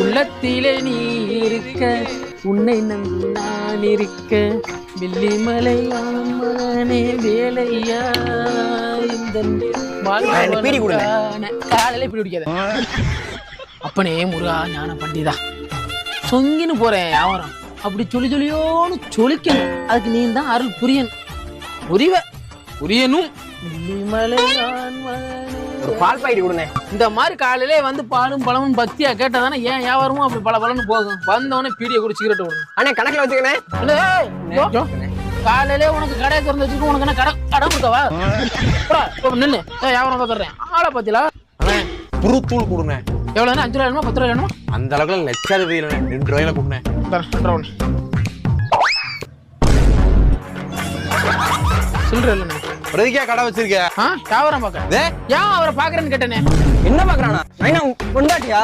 உள்ளத்திலே நீ இருக்க உன்னை நம்பி நான் இருக்க வெள்ளிமலையானே வேலையா இந்த பீடி கொடுங்க. காலையில இப்படி குடிக்காத. அப்பனே முருகா ஞான பண்டிதா சொங்கின்னு போறேன் வியாபாரம் அப்படி சொல்லி சொல்லியோன்னு சொலிக்கணும். அதுக்கு நீ தான் அருள் புரியணும். புரிவ? புரியணும். வெள்ளிமலையான் மகனே ஒரு பால் பாக்கெட் கொடுங்க இந்த மாதிரி காலையிலே வந்து பாலும் பழமும் பக்தியா கேட்டதானே ஏன் வியாபாரமும் அப்படி பல பலன்னு போகும். வந்தவொடனே பீடியை குடி சிகரெட் விடணும் அண்ணே கணக்குல வச்சுக்கணே இல்ல, காலையிலே உனக்கு கடை திறந்து வச்சுக்க உனக்கு என்ன கடை கடை கொடுக்கவா? ஏய், வியாபாரம் பார்த்துறேன் ஆளை பத்திலா அண்ணே புருத்தூள் கொடுங்க எவ்வளவு அஞ்சு ரூபா வேணுமா? பத்து ரூபா வேணுமா? அந்த அளவுக்கு லட்சாதிபதி இல்லைண்ணே ரெண்டு ரூபாயில கொடுங்க. சில்லறை இல்லைண்ணே. பிரதிக்கா கடை வச்சிருக்க வியாபாரம் பார்க்க டே ஏன் அவரை பாக்குறேன்னு கேட்டேனே? என்ன பாக்குறானா பொண்டாட்டியா?